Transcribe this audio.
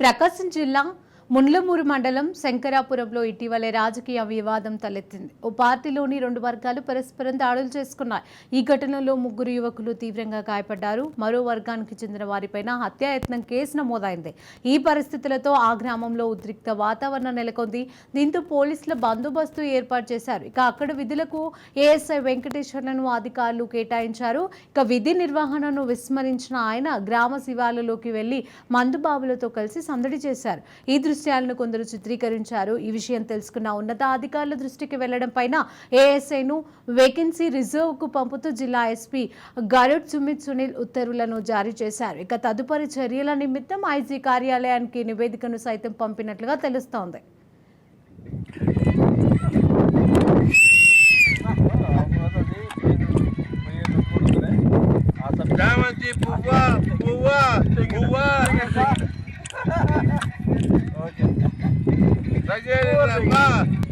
ప్రకాశం జిల్లా ముండ్లమూరు మండలం శంకరాపురంలో ఇటీవలే రాజకీయ వివాదం తలెత్తింది. ఓ పార్టీలోని రెండు వర్గాలు పరస్పరం దాడులు చేసుకున్నాయి. ఈ ఘటనలో ముగ్గురు యువకులు తీవ్రంగా గాయపడ్డారు. మరో వర్గానికి చెందిన వారిపైన హత్యాయత్నం కేసు నమోదైంది. ఈ పరిస్థితులతో ఆ గ్రామంలో ఉద్రిక్త వాతావరణం నెలకొంది. దీంతో పోలీసుల బందోబస్తు ఏర్పాటు చేశారు. ఇక అక్కడ విధులకు ఏఎస్ఐ వెంకటేశ్వర్లను అధికారులు కేటాయించారు. ఇక విధి నిర్వహణను విస్మరించిన ఆయన గ్రామ శివాలలోకి వెళ్ళి మందుబాబులతో కలిసి సందడి చేశారు. ఈ దృశ్యాలను కొందరు చిత్రీకరించారు. ఈ విషయం తెలుసుకున్న ఉన్నతాధికారుల దృష్టికి వెళ్ళడం పైన ఏఎస్ఐను వేకెన్సీ రిజర్వ్కు పంపుతూ జిల్లా ఎస్పీ గరుడ్ సుమిత్ సునీల్ ఉత్తర్వులను జారీ చేశారు. ఇక తదుపరి చర్యల నిమిత్తం ఐజీ కార్యాలయానికి నివేదికను సైతం పంపినట్లుగా తెలుస్తోంది. పువ్వా పువ్వా. Ayer en